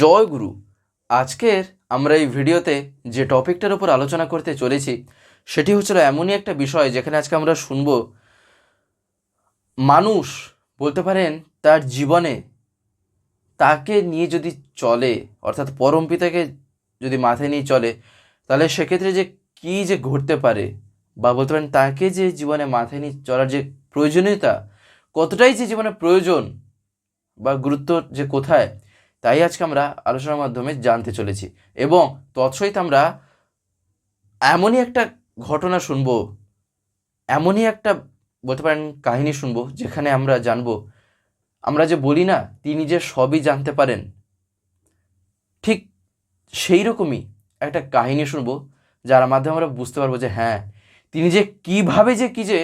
জয় গুরু। আজকের আমরা এই ভিডিওতে যে টপিকটার উপর আলোচনা করতে চলেছি, সেটি হচ্ছিল এমনই একটা বিষয় যেখানে আজকে আমরা শুনব মানুষ বলতে পারেন তার জীবনে তাকে নিয়ে যদি চলে, অর্থাৎ পরম পিতাকে যদি মাথায় নিয়ে চলে, তাহলে সেক্ষেত্রে যে কী যে ঘটতে পারে বা বলতে পারেন তাকে যে জীবনে মাথায় নিয়ে চলার যে প্রয়োজনীয়তা, কতটাই যে জীবনে প্রয়োজন বা গুরুত্ব যে কোথায় তাই আজকে আমরা আলোচনার মাধ্যমে জানতে চলেছি। এবং তৎসহিত আমরা এমনই একটা ঘটনা শুনব, এমনই একটা বলতে পারেন কাহিনী শুনব, যেখানে আমরা জানব, আমরা যে বলি না, তিনি যে সবই জানতে পারেন, ঠিক সেই রকমই একটা কাহিনী শুনব, যার মাধ্যমে আমরা বুঝতে পারব যে হ্যাঁ তিনি যে কীভাবে যে কি যে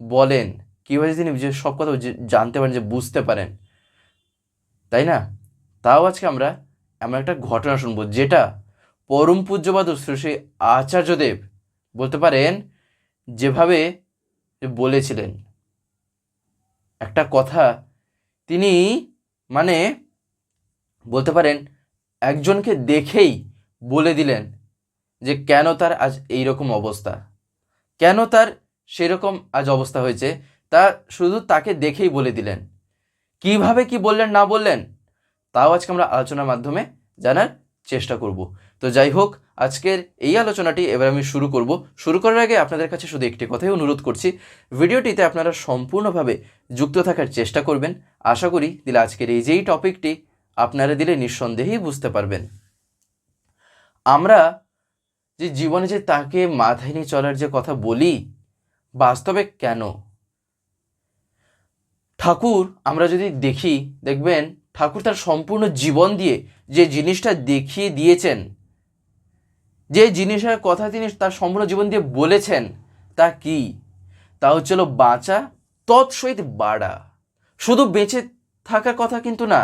বলেন, কীভাবে তিনি যে সব কথা জানতে পারেন, যে বুঝতে পারেন, তাই না? তাও আজকে আমরা এমন একটা ঘটনা শুনব, যেটা পরম পূজ্যবাদ শ্রী আচার্যদেব বলতে পারেন, যেভাবে বলেছিলেন। একটা কথা তিনি মানে বলতে পারেন, একজনকে দেখেই বলে দিলেন যে কেন তার আজ এই রকম অবস্থা। কেন তার সেরকম আজ অবস্থা হয়েছে, তা শুধু তাকে দেখেই বলে দিলেন। কীভাবে কি বললেন না বললেন তাও আজকে আমরা আলোচনার মাধ্যমে জানার চেষ্টা করব। তো যাই হোক, আজকের এই আলোচনাটি এবার আমি শুরু করব। শুরু করার আগে আপনাদের কাছে শুধু একটি কথাই অনুরোধ করছি, ভিডিওটিতে আপনারা সম্পূর্ণভাবে যুক্ত থাকার চেষ্টা করবেন। আশা করি দিলে আজকের এই যেই টপিকটি আপনারা দিলে নিঃসন্দেহেই বুঝতে পারবেন। আমরা যে জীবনে যে তাকে মাথায় নিয়ে চলার যে কথা বলি, বাস্তবে কেন? ঠাকুর, আমরা যদি দেখি, দেখবেন ঠাকুর তার সম্পূর্ণ জীবন দিয়ে যে জিনিসটা দেখিয়ে দিয়েছেন, যে জিনিসের কথা তিনি তার সম্পূর্ণ জীবন দিয়ে বলেছেন, তা কি? তা হচ্ছিল বাঁচা, তৎসহিত বাড়া। শুধু বেঁচে থাকার কথা কিন্তু না,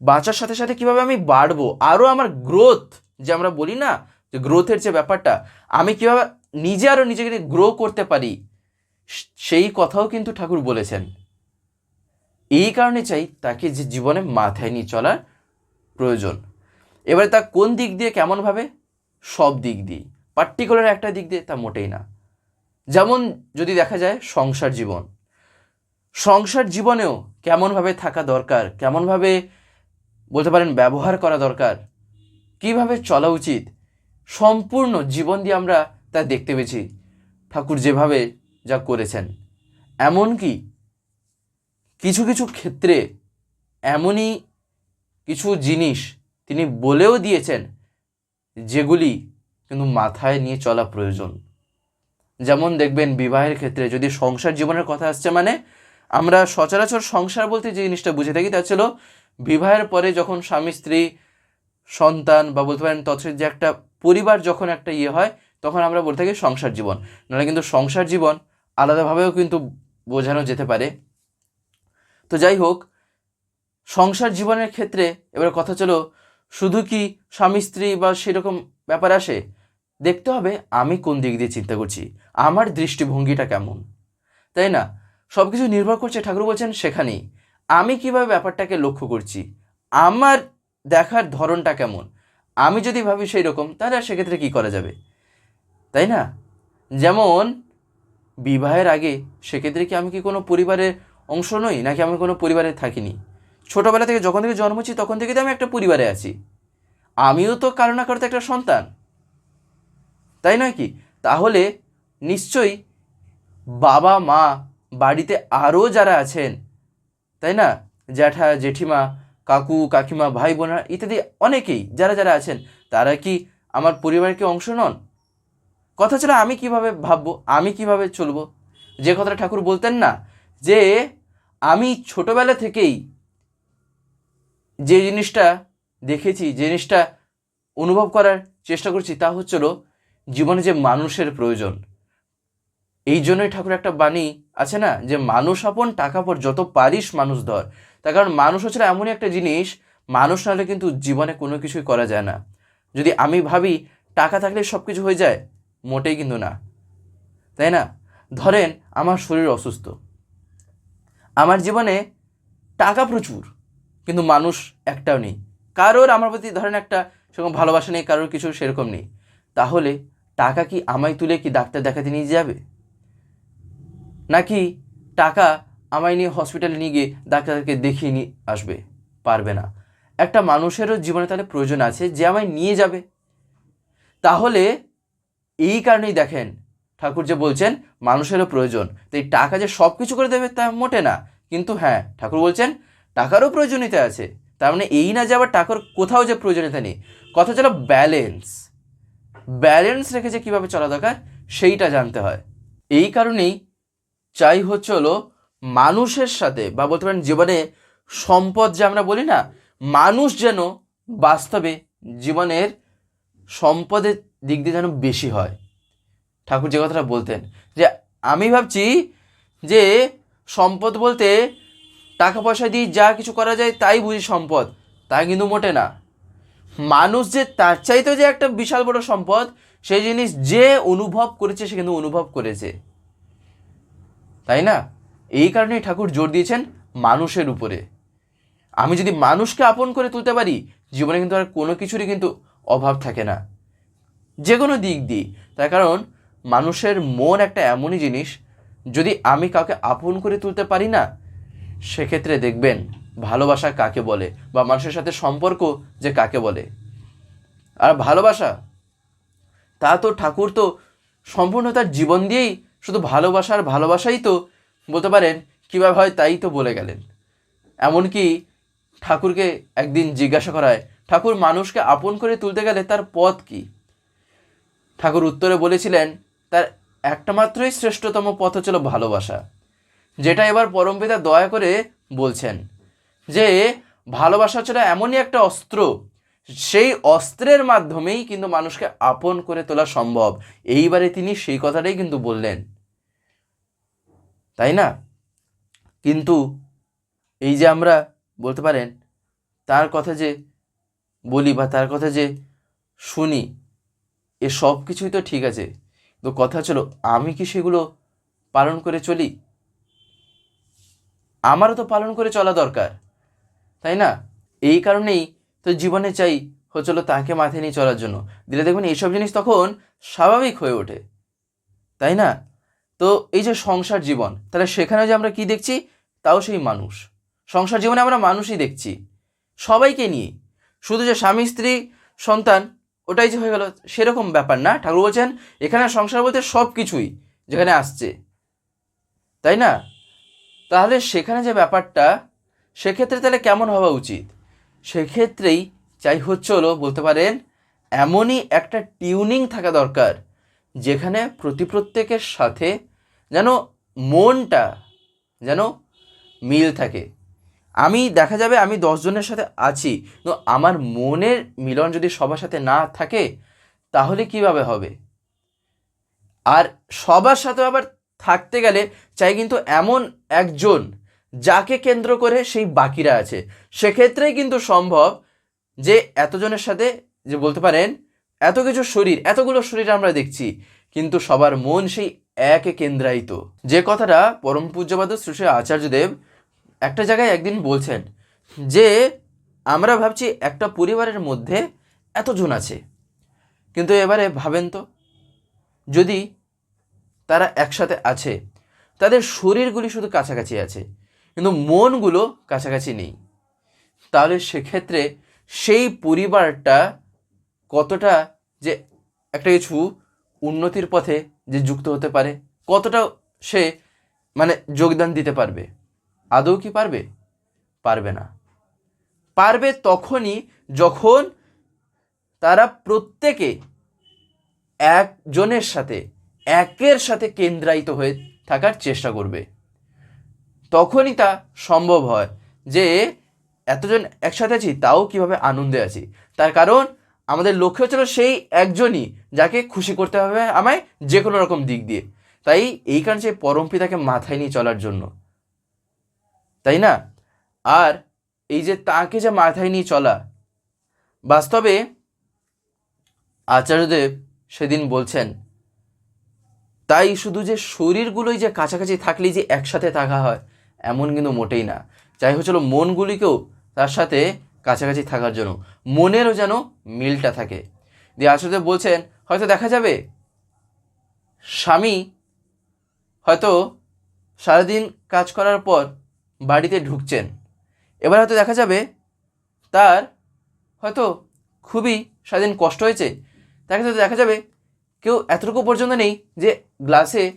বাঁচার সাথে সাথে কীভাবে আমি বাড়বো? আরও আমার গ্রোথ যে আমরা বলি না যে গ্রোথের যে ব্যাপারটা, আমি কীভাবে নিজে আরও নিজেকে গ্রো করতে পারি, সেই কথাও কিন্তু ঠাকুর বলেছেন। এই কারণে চাই তাকে যে জীবনে মাথায় নিয়ে চলার প্রয়োজন। এবারে তা কোন দিক দিয়ে কেমনভাবে সব দিক দিয়ে। পার্টিকুলার একটা দিক দিয়ে তা মোটেই না। যেমন যদি দেখা যায় সংসার জীবন। সংসার জীবনেও কেমনভাবে থাকা দরকার? কেমনভাবে বলতে পারেন ব্যবহার করা দরকার? কীভাবে চলা উচিত? সম্পূর্ণ জীবন দিয়ে আমরা তা দেখতে পেয়েছি। ঠাকুর যেভাবে যা করেছেন। এমনকি কিছু কিছু ক্ষেত্রে এমনই কিছু জিনিস তিনি বলেও দিয়েছেন যেগুলি কিন্তু মাথায় নিয়ে চলা প্রয়োজন। যেমন দেখবেন বিবাহের ক্ষেত্রে যদি সংসার জীবনের কথা আসছে মানে আমরা সচরাচর সংসার বলতে যে জিনিসটা বুঝে থাকি তা ছিল বিবাহের পরে যখন স্বামী, স্ত্রী, সন্তান বা বলতে পারেন তৎসব যে একটা পরিবার যখন একটা ইয়ে হয়, তখন আমরা বলতে থাকি সংসার জীবন। নাহলে কিন্তু সংসার জীবন আলাদাভাবেও কিন্তু বোঝানো যেতে পারে। তো যাই হোক, সংসার জীবনের ক্ষেত্রে এবার কথা চলো, শুধু কি স্বামী, স্ত্রী বা সেরকম ব্যাপার আসে? দেখতে হবে আমি কোন দিক দিয়ে চিন্তা করছি, আমার দৃষ্টিভঙ্গিটা কেমন? তাই না? সব কিছু নির্ভর করছে, ঠাকুর বলছেন সেখানেই। আমি কীভাবে ব্যাপারটাকে লক্ষ্য করছি? আমার দেখার ধরনটা কেমন? আমি যদি ভাবি সেই রকম তাহলে আর সেক্ষেত্রে কী করা যাবে? তাই না? যেমন, বিবাহের আগে সেক্ষেত্রে কি আমি কি কোনো পরিবারের অংশ নই, নাকি আমি কোনো পরিবারে থাকিনি। ছোটোবেলা থেকে যখন থেকে জন্মছি তখন থেকে তো আমি একটা পরিবারে আছি। আমিও তো কারও না কারও একটা সন্তান। তাই নয় কি? তাহলে নিশ্চয়ই বাবা, মা, বাড়িতে আরও যারা আছেন, তাই না? জ্যাঠা, জেঠিমা, কাকু, কাকিমা, ভাই বোনা ইত্যাদি অনেকেই যারা যারা আছেন, তারা কি আমার পরিবারের কি অংশ নন? কথা ছিল আমি কীভাবে ভাববো? আমি কীভাবে চলবো? যে কথাটা ঠাকুর বলতেন না, যে আমি ছোটবেলা থেকেই যে জিনিসটা দেখেছি, যে জিনিসটা অনুভব করার চেষ্টা করছি তা হচ্ছিল জীবনে যে মানুষের প্রয়োজন। এই জন্যই ঠাকুর একটা বাণী আছে না, যে মানুষ আপন টাকা পর যত পারিস মানুষ ধর। তার কারণ মানুষ হচ্ছে এমনই একটা জিনিস, মানুষ নাহলে কিন্তু জীবনে কোনো কিছুই করা যায় না। যদি আমি ভাবি টাকা থাকলে সব কিছু হয়ে যায়, মোটেই কিন্তু না। তাই না? ধরেন আমার শরীর অসুস্থ। আমার জীবনে টাকা প্রচুর, কিন্তু মানুষ একটাও নেই। কারোর আমার প্রতি ধরেন একটা সেরকম ভালোবাসা নেই, কারোর কিছু সেরকম নেই। তাহলে টাকা কি আমায় তুলে কি ডাক্তার দেখাতে নিয়ে যাবে? নাকি টাকা আমায় নিয়ে হসপিটালে নিয়ে গিয়ে ডাক্তারকে দেখিয়ে নিয়ে আসবে? পারবে না। একটা মানুষেরও জীবনে তাহলে প্রয়োজন আছে যে আমায় নিয়ে যাবে। তাহলে এই কারণেই দেখেন ঠাকুর যে বলছেন, মানুষেরও প্রয়োজন। তো এই টাকা যে সব কিছু করে দেবে তা মোটে না। কিন্তু হ্যাঁ ঠাকুর বলছেন, টাকারও প্রয়োজনীয়তা আছে। তার মানে এই না যে আবার টাকার কোথাও যে প্রয়োজনীয়তা নেই। কথা চলো ব্যালেন্স ব্যালেন্স রেখে যে কীভাবে চলা দরকার, সেইটা জানতে হয়। এই কারণেই চাই হচ্ছে হলো মানুষের সাথে বা বলতে পারেন জীবনে সম্পদ যে আমরা বলি না, মানুষ যেন বাস্তবে জীবনের সম্পদের দিক দিয়ে যেন বেশি হয়। ঠাকুর যে কথাটা বলতেন, যে আমি ভাবছি যে সম্পদ বলতে টাকা পয়সা দিয়ে যা কিছু করা যায় তাই বুঝি সম্পদ, তা কিন্তু মোটে না। মানুষ যে তার চাইতেও যে একটা বিশাল বড় সম্পদ, সেই জিনিস যে অনুভব করেছে সে কিন্তু অনুভব করেছে। তাই না? এই কারণেই ঠাকুর জোর দিয়েছেন মানুষের উপরে। আমি যদি মানুষকে আপন করে তুলতে পারি, জীবনে কিন্তু আর কোনো কিছুরই কিন্তু অভাব থাকে না। যে কোনো দিক দিয়ে। তার কারণ মানুষের মন একটা এমনই জিনিস, যদি আমি কাউকে আপন করে তুলতে পারি না, সেক্ষেত্রে দেখবেন ভালোবাসা কাকে বলে বা মানুষের সাথে সম্পর্ক যে কাকে বলে। আর ভালোবাসা, তা তো ঠাকুর তো সম্পূর্ণ তার জীবন দিয়েই শুধু ভালোবাসার ভালোবাসাই তো বলতে পারেন, কীভাবে হয় তাই তো বলে গেলেন। এমনকি ঠাকুরকে একদিন জিজ্ঞাসা করায়, ঠাকুর, মানুষকে আপন করে তুলতে গেলে তার পথ কী? ঠাকুর উত্তরে বলেছিলেন তার একটা মাত্রই শ্রেষ্ঠতম পথ হচ্ছিল ভালোবাসা, যেটা এবার পরমপিতা দয়া করে বলছেন যে, ভালোবাসা ছিল এমনই একটা অস্ত্র, সেই অস্ত্রের মাধ্যমেই কিন্তু মানুষকে আপন করে তোলা সম্ভব। এইবারে তিনি সেই কথাটাই কিন্তু বললেন। তাই না? কিন্তু এই যে আমরা বলতে পারেন, তার কথা যে বলি বা তার কথা যে শুনি, এ সব কিছুই তো ঠিক আছে। তো কথা ছিল আমি কি সেগুলো পালন করে চলি? আমারও তো পালন করে চলা দরকার, তাই না? এই কারণেই তো জীবনে চাই হচ্ছিল তাকে মাথায় নিয়ে চলার জন্য। দিলে দেখবেন এইসব জিনিস তখন স্বাভাবিক হয়ে ওঠে, তাই না? তো এই যে সংসার জীবন, তাহলে সেখানে যে আমরা কি দেখছি? তাও সেই মানুষ। সংসার জীবনে আমরা মানুষই দেখছি, সবাইকে নিয়ে। শুধু যে স্বামী, স্ত্রী, সন্তান ওটাই যে হয়ে গেল সেরকম ব্যাপার না। ঠাকুর বলছেন, এখানে সংসার বলতে সব কিছুই যেখানে আসছে। তাই না? তাহলে সেখানে যে ব্যাপারটা, সেক্ষেত্রে তাহলে কেমন হওয়া উচিত? সেক্ষেত্রেই চাই হচ্ছে হলো, বলতে পারেন, এমনই একটা টিউনিং থাকা দরকার, যেখানে প্রতি প্রত্যেকের সাথে যেন মনটা যেন মিল থাকে। আমি, দেখা যাবে আমি দশজনের সাথে আছি। তো আমার মনের মিলন যদি সবার সাথে না থাকে, তাহলে কীভাবে হবে? আর সবার সাথে আবার থাকতে গেলে চাই কিন্তু এমন একজন যাকে কেন্দ্র করে সেই বাকিরা আছে। সেক্ষেত্রেই কিন্তু সম্ভব যে এতজনের সাথে যে বলতে পারেন, এত কিছু শরীর, এতগুলো শরীর আমরা দেখছি, কিন্তু সবার মন সেই একে কেন্দ্রায়িত। যে কথাটা পরম পূজ্যপাদ শ্রী শ্রী আচার্যদেব একটা জায়গায় একদিন বলছেন যে, আমরা ভাবছি একটা পরিবারের মধ্যে এতজন আছে। কিন্তু এবারে ভাবেন তো, যদি তারা একসাথে আছে, তাদের শরীরগুলি শুধু কাছাকাছি আছে, কিন্তু মনগুলো কাছাকাছি নেই, তাহলে সেক্ষেত্রে সেই পরিবারটা কতটা যে একটা কিছু উন্নতির পথে যে যুক্ত হতে পারে, কতটা সে মানে যোগদান দিতে পারবে? আদৌ কি পারবে? পারবে না। পারবে তখনই যখন তারা প্রত্যেকে একজনের সাথে, একের সাথে কেন্দ্রায়িত হয়ে থাকার চেষ্টা করবে। তখনই তা সম্ভব হয় যে এতজন একসাথে আছি, তাও কীভাবে আনন্দে আছি। তার কারণ আমাদের লক্ষ্য ছিল সেই একজনই যাকে খুশি করতে হবে আমায় যে কোনো রকম দিক দিয়ে। তাই এই কারণে সেই পরম পিতাকে মাথায় নিয়ে চলার জন্য। তাই না? আর এই যে তাকে যে মাথায় নিয়ে চলা, বাস্তবে আচার্যদেব সেদিন বলছেন, তাই শুধু যে শরীরগুলোই যে কাছাকাছি থাকলেই যে একসাথে থাকা হয়, এমন কিন্তু মোটেই না। চাই হচ্ছিল মনগুলিকেও তার সাথে কাছাকাছি থাকার জন্য, মনেরও যেন মিলটা থাকে। দিয়ে আচার্যদেব বলছেন, হয়তো দেখা যাবে, স্বামী হয়তো সারাদিন কাজ করার পর বাড়িতে ঢুকছেন। এবার হয়তো দেখা যাবে তার হয়তো খুবই সারাদিন কষ্ট হয়েছে। তাকে হয়তো দেখা যাবে কেউ এতটুকু পর্যন্ত নেই যে গ্লাসে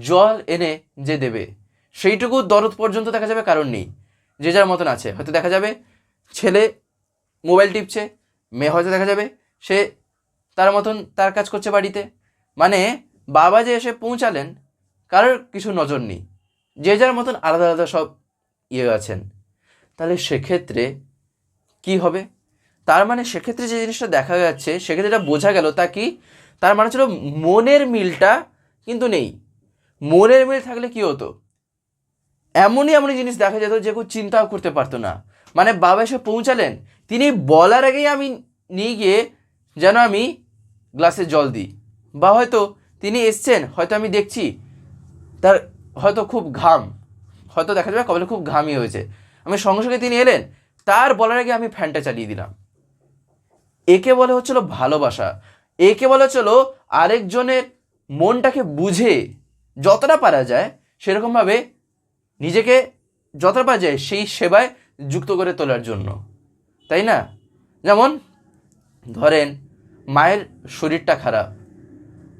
জল এনে যে দেবে। সেইটুকু দরদ পর্যন্ত দেখা যাবে কারণ নেই। যে যার মতন আছে। হয়তো দেখা যাবে ছেলে মোবাইল টিপছে, মেয়ে হয়তো দেখা যাবে সে তার মতন তার কাজ করছে বাড়িতে। মানে বাবা যে এসে পৌঁছালেন, কারোর কিছু নজর নেই। যে যার মতন আলাদা আলাদা সব ইয়ে আছেন। তাহলে সেক্ষেত্রে কি হবে? তার মানে সেক্ষেত্রে যে জিনিসটা দেখা যাচ্ছে, সেক্ষেত্রে যেটা বোঝা গেল তা কি? তার মানে ছিল মনের মিলটা কিন্তু নেই। মনের মিল থাকলে কি হতো? এমনই এমনই জিনিস দেখা যেত যে কেউ চিন্তাও করতে পারতো না। মানে বাবা এসে পৌঁছালেন, তিনি বলার আগেই আমি নিয়ে গিয়ে যেন আমি গ্লাসে জল দিই। বা হয়তো তিনি এসছেন, হয়তো আমি দেখছি, তার হয়তো খুব ঘাম। হয়তো দেখা যাবে কপালে খুব ঘামি হয়েছে। আমি সঙ্গে সঙ্গে তিনি এলেন, তার বলার আগে আমি ফ্যানটা চালিয়ে দিলাম। একে বলে হচ্ছিল ভালোবাসা, একে বলে হচ্ছিল আরেকজনের মনটাকে বুঝে যতটা পারা যায় সেরকমভাবে নিজেকে যতটা পারা যায় সেই সেবায় যুক্ত করে তোলার জন্য। তাই না? যেমন ধরেন, মায়ের শরীরটা খারাপ।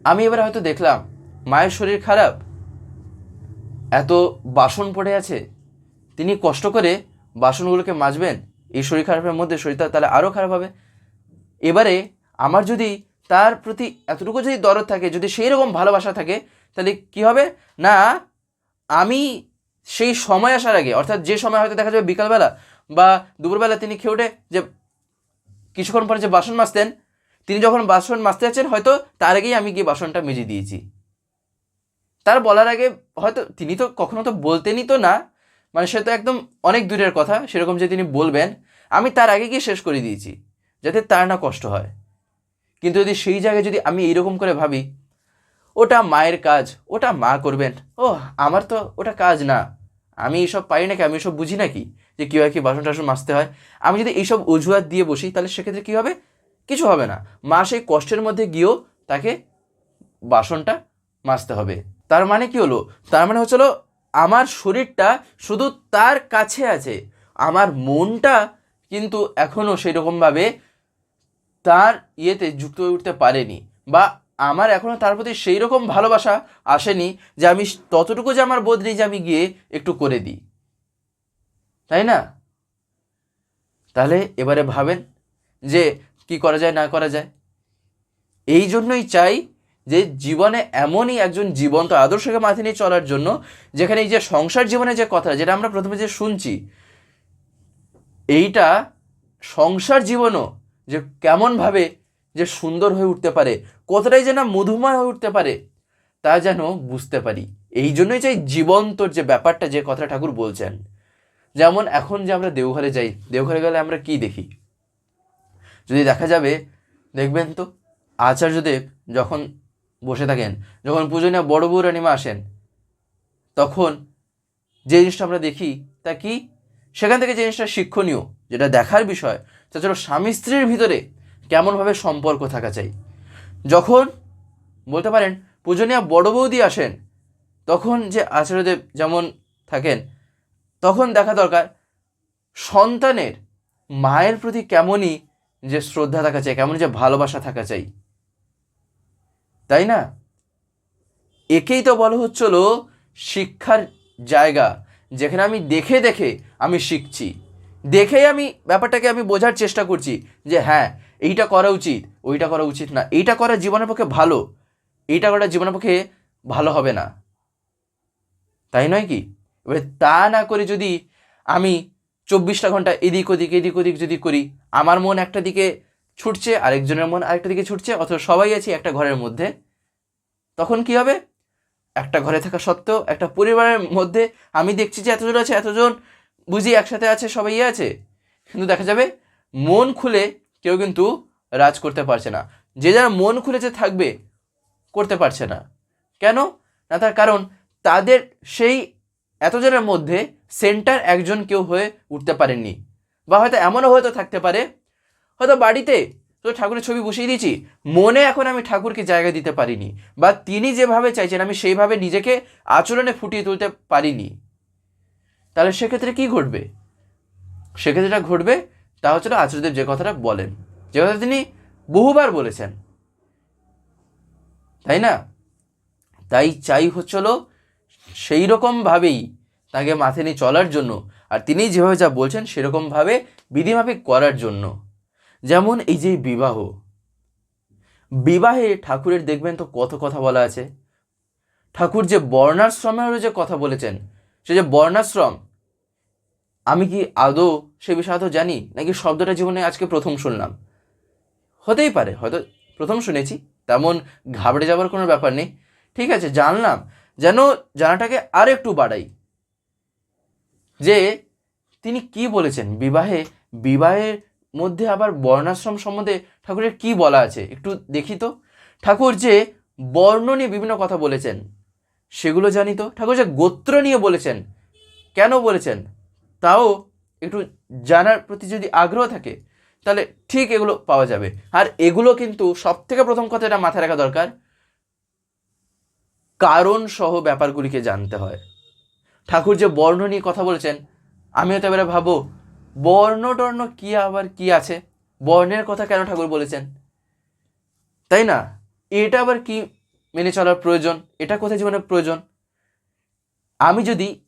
আমি এবার হয়তো দেখলাম, মায়ের শরীর খারাপ বাসন পড়ে আছে? তিনি কষ্ট করে বাসনগুলোকে মাজবেন। এই শরীর খারাপের মধ্যে শরীরটা তাহলে আরও খারাপ হবে। এবারে আমার যদি তার প্রতি এতটুকু যদি দরদ থাকে, যদি সেই রকম ভালোবাসা থাকে, তাহলে কি হবে? না, আমি সেই সময় আসার আগে, অর্থাৎ যে সময় হয়তো দেখা যাবে বিকালবেলা বা দুপুরবেলা তিনি খেয়ে উঠে যে কিছুক্ষণ পরে যে বাসন মাজতেন, তিনি যখন বাসন মাজতে যাচ্ছেন, হয়তো তার আগেই আমি গিয়ে বাসনটা মেজে দিয়েছি। তার বলার আগে হয়তো তিনি তো কখনো তো বলতেনই তো না। মানে সে তো একদম অনেক দূরের কথা, সেরকম যে তিনি বলবেন। আমি তার আগে গিয়ে শেষ করে দিয়েছি, যাতে তার না কষ্ট হয়। কিন্তু যদি সেই জায়গায় যদি আমি এইরকম করে ভাবি, ওটা মায়ের কাজ, ওটা মা করবেন ও আমার তো ওটা কাজ না। আমি এইসব পারি নাকি? আমি এসব বুঝি নাকি? যে কীভাবে কি বাসন টাসন মাজতে হয়? আমি যদি এইসব অজুহাত দিয়ে বসি, তাহলে সেক্ষেত্রে কী হবে? কিছু হবে না। মা সেই কষ্টের মধ্যে গিয়েও তাকে বাসনটা মাজতে হবে। তার মানে কি হলো? তার মানে হচ্ছিল আমার শরীরটা শুধু তার কাছে আছে। আমার মনটা কিন্তু এখনও সেরকমভাবে তার ইয়েতে যুক্ত হয়ে উঠতে পারেনি বা আমার এখনও তার প্রতি সেই রকম ভালোবাসা আসেনি যে আমি ততটুকু যে আমার বোধ নেই যে আমি গিয়ে একটু করে দিই। তাই না? তাহলে এবারে ভাবেন যে কি করা যায়, না করা যায়। এই জন্যই চাই যে জীবনে এমনই একজন জীবন্ত আদর্শকে মাথায় নিয়ে চলার জন্য, যেখানে এই যে সংসার জীবনে যে কথা যেটা আমরা প্রথমে যে শুনছি, এইটা সংসার জীবনও যে কেমনভাবে যে সুন্দর হয়ে উঠতে পারে, কতটাই যেন মধুময় হয়ে উঠতে পারে, তা যেন বুঝতে পারি। এই জন্যই চাই জীবন্তর যে ব্যাপারটা যে কথা ঠাকুর বলছেন। যেমন এখন যে আমরা দেওঘরে যাই, দেওঘরে গেলে আমরা কি দেখি? যদি দেখা যাবে, দেখবেন তো, আচার্যদেব যখন বসে থাকেন। যখন পূজনীয় বড় বউ রানিমা আসেন, তখন যে জিনিসটা আমরা দেখি তা কি? সেখান থেকে যে জিনিসটা শিক্ষণীয়, যেটা দেখার বিষয়, তা ছিল স্বামী স্ত্রীর ভিতরে কেমনভাবে সম্পর্ক থাকা চাই। যখন বলতে পারেন পূজনীয় বড় বৌদি আসেন, তখন যে আচার্যদেব যেমন থাকেন, তখন দেখা দরকার সন্তানের মায়ের প্রতি কেমনই যে শ্রদ্ধা থাকা চাই কেমন যে ভালোবাসা থাকা চাই। তাই না? একেই তো বলা হচ্ছিল শিক্ষার জায়গা, যেখানে আমি দেখে দেখে আমি শিখছি। দেখেই আমি ব্যাপারটাকে আমি বোঝার চেষ্টা করছি যে হ্যাঁ এইটা করা উচিত, ওইটা করা উচিত না। এইটা করা জীবনের পক্ষে ভালো, এইটা করা জীবনের পক্ষে ভালো হবে না। তাই নয় কি? এবারে তা না করে যদি আমি চব্বিশটা ঘণ্টা এদিক ওদিক এদিক ওদিক যদি করি, আমার মন একটা দিকে ছুটছে, আরেকজনের মন আরেকটা দিকে ছুটছে, অথবা সবাই আছি একটা ঘরের মধ্যে, তখন কি হবে? একটা ঘরে থাকা সত্ত্বেও একটা পরিবারের মধ্যে আমি দেখছি যে এতজন আছে, এতজন বুঝি একসাথে আছে, সবাই ইয়ে আছে। কিন্তু দেখা যাবে, মন খুলে কেউ কিন্তু রাজ করতে পারছে না। যে যারা মন খুলে যে থাকবে, করতে পারছে না। কেন? না, তার কারণ তাদের সেই এতজনের মধ্যে সেন্টার একজন কেউ হয়ে উঠতে পারেননি। বা হয়তো এমনও হয়তো থাকতে পারে হয়তো বাড়িতে তো ঠাকুরের ছবি বসিয়ে দিয়েছি, মনে এখন আমি ঠাকুরকে জায়গা দিতে পারিনি বা তিনি যেভাবে চাইছেন আমি সেইভাবে নিজেকে আচরণে ফুটিয়ে তুলতে পারিনি। তাহলে সেক্ষেত্রে কি ঘটবে? সেক্ষেত্রে যেটা ঘটবে, তা হচ্ছে আচার্যদেব যে কথাটা বলেন। যে কথা তিনি বহুবার বলেছেন। তাই না? তাই চাই হচ্ছিল সেই রকমভাবেই তাকে মাথায় নিয়ে চলার জন্য, আর তিনি যেভাবে যা বলছেন সেরকমভাবে বিধিমাফিক করার জন্য। যেমন এই যে বিবাহ। বিবাহে ঠাকুরের দেখবেন তো কত কথা বলা আছে। ঠাকুর যে বর্ণাশ্রমেরও যে কথা বলেছেন, সে যে বর্ণাশ্রম, আমি কি আদৌ সে বিষয়ে আদৌ জানি? নাকি শব্দটা জীবনে আজকে প্রথম শুনলাম? হতেই পারে, হয়তো প্রথম শুনেছি, তেমন ঘাবড়ে যাবার কোনো ব্যাপার নেই। ঠিক আছে, জানলাম, যেন জানাটাকে আর একটু বাড়াই। যে তিনি কি বলেছেন? বিবাহে, বিবাহের মধ্যে আবার বর্ণাশ্রম সম্বন্ধে ঠাকুরের কি বলা আছে? একটু দেখি তো। ঠাকুর যে বর্ণ নিয়ে বিভিন্ন কথা বলেছেন, সেগুলো জানি তো। ঠাকুর যে গোত্র নিয়ে বলেছেন, কেন বলেছেন? তাও একটু জানার প্রতি যদি আগ্রহ থাকে, তাহলে ঠিক এগুলো পাওয়া যাবে। আর এগুলো কিন্তু সব থেকে প্রথম কথা এটা মাথায় রাখা দরকার, কারণ সহ ব্যাপারগুলিকে জানতে হয়। ঠাকুর যে বর্ণ নিয়ে কথা বলেছেন আমি হয়তো এবারে ভাবো বর্ণ টর্ণ কি আবার কি আছে? বর্ণের কথা কেন ঠাকুর বলেছেন? তাই না? এটা আবার কি মেনে চলার প্রয়োজন? এটা কোথায় জীবনের প্রয়োজন? আমি যদি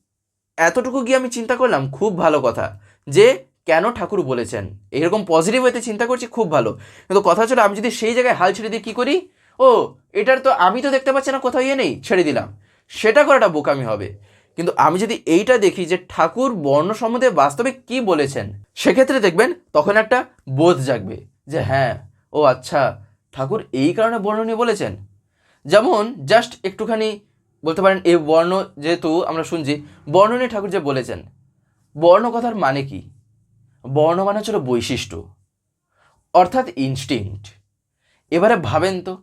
এতটুকু গিয়ে আমি চিন্তা করলাম, খুব ভালো কথা, যে কেন ঠাকুর বলেছেন? এরকম পজিটিভ হইতে চিন্তা করছি, খুব ভালো। কিন্তু কথা হচ্ছে আমি যদি সেই জায়গায় হাল ছেড়ে দিয়ে কী করি? ও, এটার তো আমি তো দেখতে পাচ্ছি না, কোথাও ইয়ে নেই, ছেড়ে দিলাম। সেটা করাটা বোকামি হবে। কিন্তু আমি যদি এইটা দেখি যে ঠাকুর বর্ণ সম্বন্ধে বাস্তবে কি বলেছেন, সেক্ষেত্রে দেখবেন তখন একটা বোধ জাগবে যে হ্যাঁ ও আচ্ছা ঠাকুর এই কারণে বর্ণ নিয়ে বলেছেন। যেমন জাস্ট একটুখানি বলতে পারেন এই বর্ণ যেহেতু আমরা শুনছি, বর্ণ নিয়ে ঠাকুর যে বলেছেন, বর্ণ কথার মানে কি? বর্ণ মানে হচ্ছিল বৈশিষ্ট্য, অর্থাৎ ইনস্টিংক্ট এবারে ভাবেন তো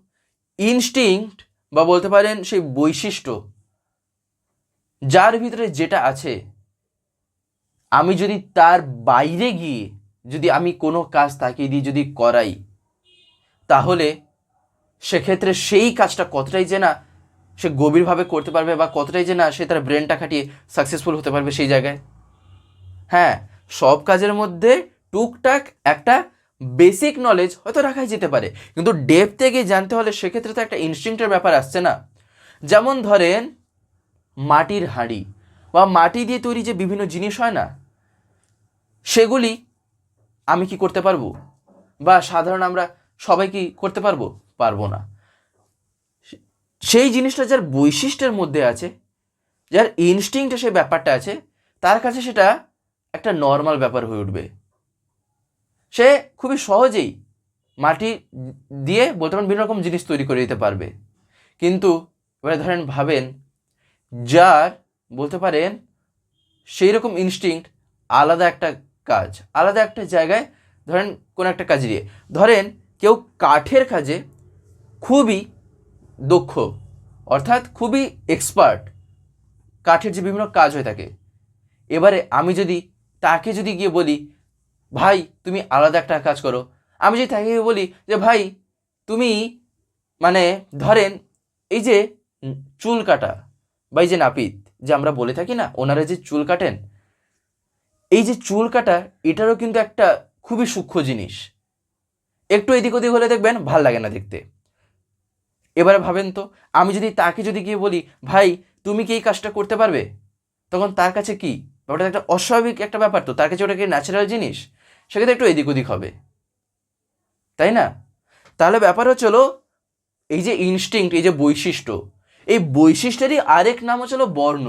ইনস্টিংক্ট বা বলতে পারেন সেই বৈশিষ্ট্য যার ভিতরে যেটা আছে, আমি যদি তার বাইরে গিয়ে যদি আমি কোনো কাজ তাকে দিয়ে যদি করাই, তাহলে সেক্ষেত্রে সেই কাজটা কতটাই যে না সে গভীরভাবে করতে পারবে বা কতটাই যে না সে তার ব্রেনটা খাটিয়ে সাকসেসফুল হতে পারবে সেই জায়গায়। হ্যাঁ সব কাজের মধ্যে টুকটাক একটা বেসিক নলেজ হয়তো রাখাই যেতে পারে, কিন্তু ডেপতে গিয়ে জানতে হলে সেক্ষেত্রে তো একটা ইনস্টিংটের ব্যাপার আসছে না। যেমন ধরেন মাটির হাঁড়ি বা মাটি দিয়ে তৈরি যে বিভিন্ন জিনিস হয় না, সেগুলি আমি কি করতে পারব? বা সাধারণ আমরা সবাই কি করতে পারব? পারব না। সেই জিনিসটা যার বৈশিষ্ট্যের মধ্যে আছে, যার ইনস্টিংটা সেই ব্যাপারটা আছে, তার কাছে সেটা একটা নর্মাল ব্যাপার হয়ে উঠবে। সে খুবই সহজেই মাটি দিয়ে বলতে পারেন বিভিন্ন রকম জিনিস তৈরি করে দিতে পারবে। কিন্তু এবারে ধরেন ভাবেন যার, বলতে পারেন সেই রকম ইনস্টিংক্ট আলাদা একটা কাজ, আলাদা একটা জায়গায় ধরেন কোনো একটা কাজ দিয়ে ধরেন কেউ কাঠের কাজে খুবই দক্ষ, অর্থাৎ খুবই এক্সপার্ট কাঠের যে বিভিন্ন কাজ হয়ে থাকে। এবারে আমি যদি তাকে যদি গিয়ে বলি, ভাই, তুমি আলাদা একটা কাজ করো। আমি যদি তাকে বলি যে, ভাই, তুমি মানে ধরেন এই যে চুল কাটা বা এই যে নাপিত, যে আমরা বলে থাকি না, ওনারা যে চুল কাটেন, এই যে চুল কাটা, এটারও কিন্তু একটা খুবই সূক্ষ্ম জিনিস। একটু এদিক ওদিক হলে দেখবেন ভালো লাগে না দেখতে। এবারে ভাবেন তো, আমি যদি তাকে যদি গিয়ে বলি, ভাই, তুমি কি এই কাজটা করতে পারবে? তখন তার কাছে কি? ব্যাপারটা একটা অস্বাভাবিক একটা ব্যাপার তো, তার কাছে ওটা কি ন্যাচারাল জিনিস? সেক্ষেত্রে একটু এদিক ওদিক হবে। তাই না? তাহলে ব্যাপার হচ্ছে এই যে ইনস্টিংক্ট এই যে বৈশিষ্ট্য এই বৈশিষ্ট্যেরই আরেক নাম হচ্ছে হলো বর্ণ।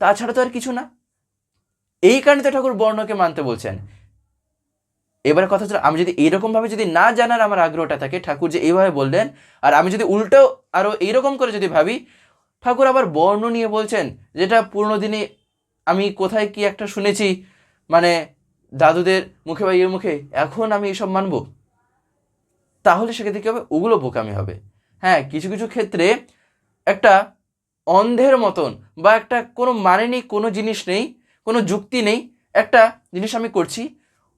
তাছাড়া তো আর কিছু না। এই কারণে তো ঠাকুর বর্ণকে মানতে বলছেন। এবার কথা হচ্ছে, আমি যদি এইরকমভাবে যদি না জানার আমার আগ্রহটা থাকে, ঠাকুর যে এইভাবে বললেন, আর আমি যদি উল্টো আরও এইরকম করে যদি ভাবি, ঠাকুর আবার বর্ণ নিয়ে বলছেন, যেটা পুরনো দিনে আমি কোথায় কি একটা শুনেছি মানে দাদুদের মুখে বা ইয়ের মুখে, এখন আমি এসব মানবো? তাহলে সেক্ষেত্রে কী হবে? ওগুলো বোকামি হবে। হ্যাঁ কিছু কিছু ক্ষেত্রে একটা অন্ধের মতন বা একটা কোনো মানে নেই, কোনো জিনিস নেই, কোনো যুক্তি নেই, একটা জিনিস আমি করছি।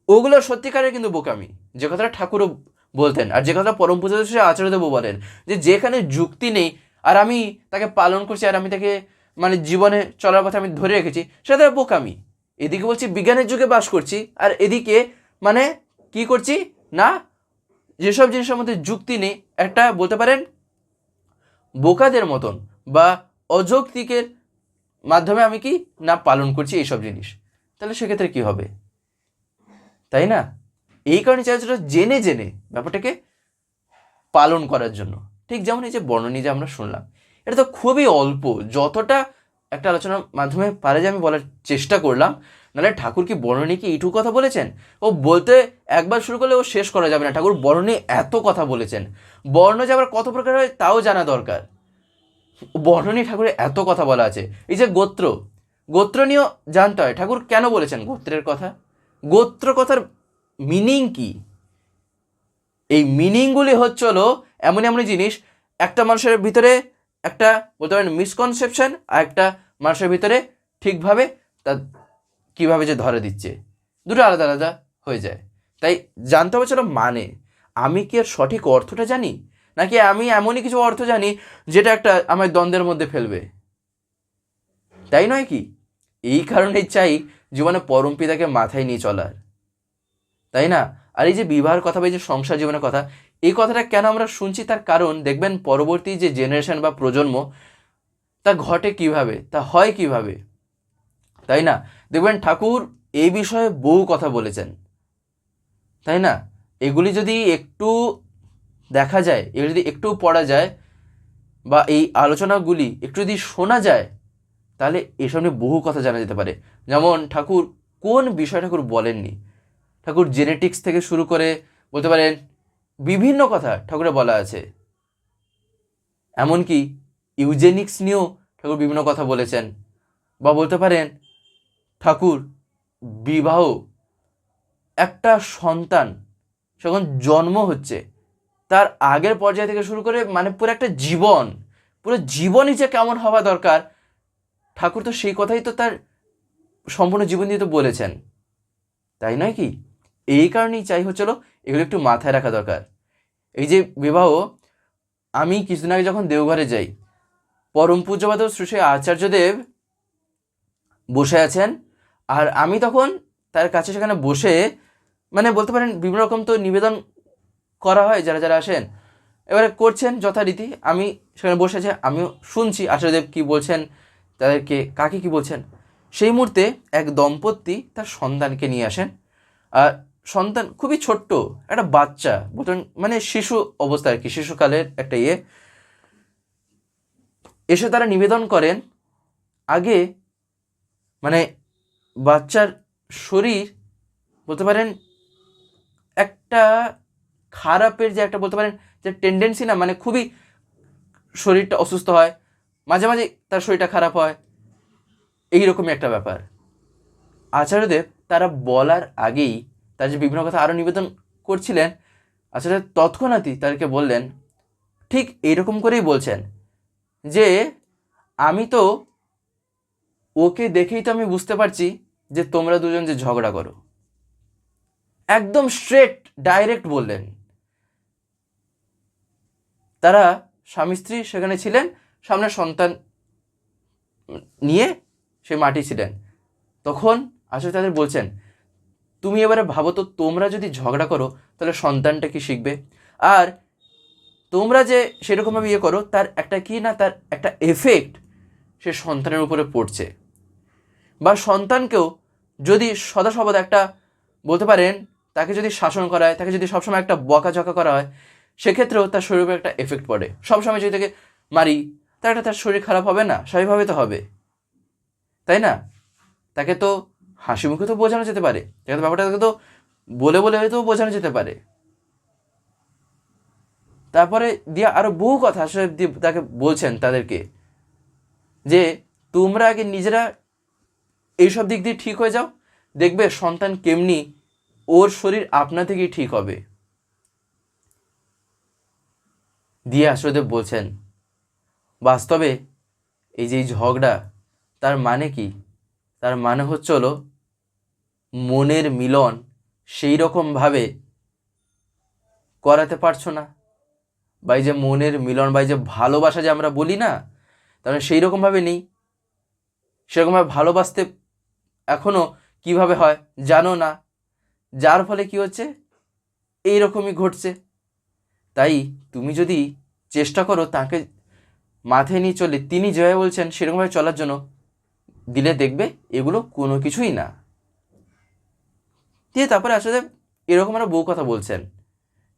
ওগুলো সত্যিকারের কিন্তু বোকামি। যে কথাটা ঠাকুরও বলতেন আর যে কথা পরম পূজা আচার্যদেব বলেন যে যেখানে যুক্তি নেই আর আমি তাকে পালন করছি আর আমি তাকে মানে জীবনে চলার পথে আমি ধরে রেখেছি, সেটা বোকামি। এদিকে বলছি, বিজ্ঞানের যুগে বাস করছি আর এদিকে মানে কি করছি? না, যেসব জিনিসের মধ্যে যুক্তি নেই, একটা বলতে পারেন বোকাদের মতন বা অযৌক্তিকের মাধ্যমে আমি কি না পালন করছি এইসব জিনিস? তাহলে সেক্ষেত্রে কি হবে? তাই না? এই কারণে চাইছিল জেনে জেনে ব্যাপারটাকে পালন করার জন্য। ঠিক যেমন এই যে বর্ণনী যে আমরা শুনলাম। এটা তো খুবই অল্প। যতটা একটা আলোচনার মাধ্যমে পারে যে আমি বলার চেষ্টা করলাম, নাহলে ঠাকুর কি বর্ণনী কি এইটুকু কথা বলেছেন? ও বলতে একবার শুরু করলে ও শেষ করা যাবে না। ঠাকুর বর্ণনী এত কথা বলেছেন। বর্ণ যে আবার কত প্রকার হয় তাও জানা দরকার। বর্ণ নিয়ে ঠাকুরের এত কথা বলা আছে। এই যে গোত্র গোত্র নিয়েও জানতে হয়। ঠাকুর কেন বলেছেন গোত্রের কথা? গোত্র কথার মিনিং কি? এই মিনিংগুলি হচ্ছে হলো এমন এমন জিনিস, একটা মানুষের ভিতরে একটা বলতে পারেন মিসকনসেপশন আর একটা মানুষের ভিতরে ঠিকভাবে তা কীভাবে যে ধরে দিচ্ছে। দুটো আলাদা আলাদা হয়ে যায়। তাই জানতে হবে চলো মানে। আমি কি এর সঠিক অর্থটা জানি? নাকি আমি এমনই কিছু অর্থ জানি যেটা একটা আমার দ্বন্দ্বের মধ্যে ফেলবে? তাই নয় কি? এই কারণেই চাই জীবনে পরম পিতাকে মাথায় নিয়ে চলার। তাই না? আর এই যে বিবাহের কথা বা এই যে সংসার জীবনের কথা, এই কথাটা কেন আমরা শুনছি? তার কারণ দেখবেন পরবর্তী যে জেনারেশন বা প্রজন্ম, তা ঘটে কীভাবে? তা হয় কীভাবে? তাই না? দেখবেন ঠাকুর এই বিষয়ে বহু কথা বলেছেন। তাই না? এগুলি যদি একটু দেখা যায়, এগুলি যদি একটু পড়া যায় বা এই আলোচনাগুলি একটু যদি শোনা যায়, তাহলে এসব নিয়ে বহু কথা জানা যেতে পারে। যেমন ঠাকুর কোন বিষয় ঠাকুর বলেননি? ঠাকুর জেনেটিক্স থেকে শুরু করে বলতে পারেন বিভিন্ন কথা ঠাকুরে বলা আছে। এমনকি ইউজেনিক্স নিয়েও ঠাকুর বিভিন্ন কথা বলেছেন। বা বলতে পারেন ঠাকুর বিবাহ একটা সন্তান যখন জন্ম হচ্ছে, তার আগের পর্যায় থেকে শুরু করে মানে পুরো একটা জীবন, পুরো জীবনই যে কেমন হওয়া দরকার, ঠাকুর তো সেই কথাই তো তার সম্পূর্ণ জীবন দিয়ে তো বলেছেন। তাই নয় কি? এই কারণেই চাই হচ্ছিল এগুলো একটু মাথায় রাখা দরকার। এই যে বিবাহ, আমি কিছুদিন আগে যখন দেওঘরে যাই, পরম পূজ্যপাদ শ্রী শ্রী আচার্যদেব বসে আছেন, আর আমি তখন তার কাছে সেখানে বসে মানে বলতে পারেন বিভিন্ন রকম তো নিবেদন করা হয় যারা যারা আসেন। এবারে করছেন যথারীতি। আমি সেখানে বসে আছে, আমিও শুনছি আচার্যদেব কী বলছেন, তাদেরকে কাকে কি বলছেন। সেই মুহূর্তে এক দম্পতি তার সন্তানকে নিয়ে আসেন। আর সন্তান খুবই ছোট্ট, একটা বাচ্চা, বলতেন মানে শিশু অবস্থা আর কি, শিশুকালের একটা ইয়ে। এসে তারা নিবেদন করেন, আগে মানে বাচ্চার শরীর বলতে পারেন একটা খারাপের যে একটা বলতে পারেন যে টেন্ডেন্সি না মানে খুবই শরীরটা অসুস্থ হয়, মাঝে মাঝে তার শরীরটা খারাপ হয়, এইরকমই একটা ব্যাপার। আচার্যদেব তারা বলার আগেই তার যে বিভিন্ন কথা আরও নিবেদন করছিলেন, আচার্য তৎক্ষণাৎই তাদেরকে বললেন, ঠিক এইরকম করেই বলছেন যে, আমি তো ওকে দেখেই তো আমি বুঝতে পারছি যে তোমরা দুজন যে ঝগড়া করো। একদম স্ট্রেট ডাইরেক্ট বললেন। তারা স্বামী স্ত্রী সেখানে ছিলেন, সামনে সন্তান নিয়ে সে মাটি ছিলেন। তখন আসলে তাদের বলছেন, তুমি এবারে ভাবো তো, তোমরা যদি ঝগড়া করো, তাহলে সন্তানটা কি শিখবে? আর তোমরা যে সেরকমভাবে ইয়ে করো, তার একটা কি না, তার একটা এফেক্ট সে সন্তানের উপরে পড়ছে। বা সন্তানকেও যদি সদা সর্বদা একটা বলতে পারেন তাকে যদি শাসন করা হয় তাকে যদি সবসময় একটা বকাঝকা করা হয়, সেক্ষেত্রেও তার উপর একটা এফেক্ট পড়ে। সবসময় যদি তাকে মারি, তার একটা তার শরীর খারাপ হবে না, স্বাভাবিকভাবে তো হবে। তাই না? তাকে তো হাসি মুখে তো বোঝানো যেতে পারে। তাকে ব্যাপারটা তাকে তো বলে বলে হয়তো বোঝানো যেতে পারে। তারপরে দিয়ে আরও বহু কথা আসলে তাকে বলছেন তাদেরকে যে, তোমরা আগে নিজেরা এইসব দিক দিয়ে ঠিক হয়ে যাও। দেখবে সন্তান কেমনি ওর শরীর আপনা থেকেই ঠিক হবে। দিয়ে আশ্রদেব বলছেন, বাস্তবে এই যে ঝগড়া, তার মানে কি? তার মানে হচ্ছে হলো, মনের মিলন সেই রকমভাবে করাতে পারছ না। বা এই যে মনের মিলন বা এই যে ভালোবাসা যে আমরা বলি না তাহলে সেই রকমভাবে নেই। সেরকমভাবে ভালোবাসতে এখনও কীভাবে হয় জানো না। যার ফলে কি হচ্ছে? এই রকমই ঘটছে। তাই তুমি যদি চেষ্টা করো তাকে মাথায় নিয়ে চলে তিনি যেভাবে বলছেন সেরকমভাবে চলার জন্য, দিলে দেখবে এগুলো কোনো কিছুই না। দিয়ে তারপরে আসলে এরকম একটা বউ কথা বলছেন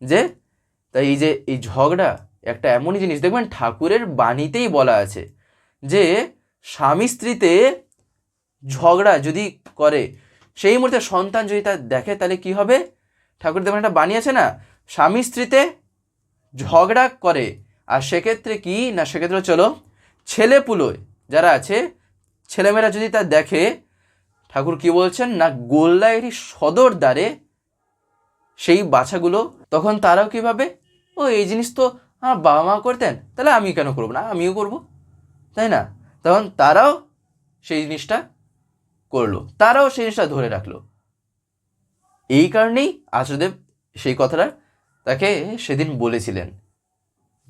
যে, তাই এই যে, এই ঝগড়া একটা এমনই জিনিস, দেখবেন ঠাকুরের বাণীতেই বলা আছে যে, স্বামী স্ত্রীতে ঝগড়া যদি করে সেই মুহূর্তে সন্তান যদি তার দেখে, তাহলে কি হবে? ঠাকুর দেখবেন একটা বাণী আছে না? স্বামী স্ত্রীতে ঝগড়া করে। আর সেক্ষেত্রে কি? না, সেক্ষেত্রে চলো, ছেলে পুলোয় যারা আছে, ছেলেমেয়েরা যদি তা দেখে, ঠাকুর কি বলছেন? না গোল্লায়েরই সদর দ্বারে সেই বাছাগুলো, তখন তারাও কীভাবে ও, এই জিনিস তো আমার বাবা মা করতেন, তাহলে আমি কেন করব না? আমিও করব, তাই না? তখন তারাও সেই জিনিসটা করল। তারাও সেই জিনিসটা ধরে রাখল। এই কারণেই আচার্যদেব সেই কথাটা তাকে সেদিন বলেছিলেন।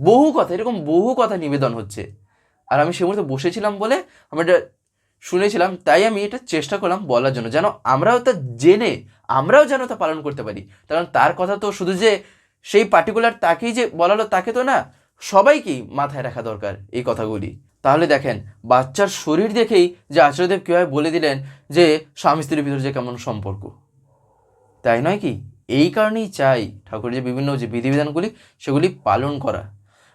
বহু কথা, এরকম বহু কথা নিবেদন হচ্ছে। আর আমি সে মুহূর্তে বসেছিলাম বলে আমি এটা শুনেছিলাম, তাই আমি এটা চেষ্টা করলাম বলার জন্য। যেন আমরাও তা জেনে, আমরাও যেন তা পালন করতে পারি। কারণ তার কথা তো শুধু যে সেই পার্টিকুলার তাকেই যে বলালো, তাকে তো না সবাইকেই মাথায় রাখা দরকার এই কথাগুলি। তাহলে দেখেন, বাচ্চার শরীর দেখেই যে আচার্যদেব কীভাবে বলে দিলেন যে স্বামী স্ত্রীর ভিতরে যে কেমন সম্পর্ক। তাই নয় কি? এই কারণেই চাই ঠাকুর যে বিভিন্ন যে বিধিবিধানগুলি, সেগুলি পালন করা।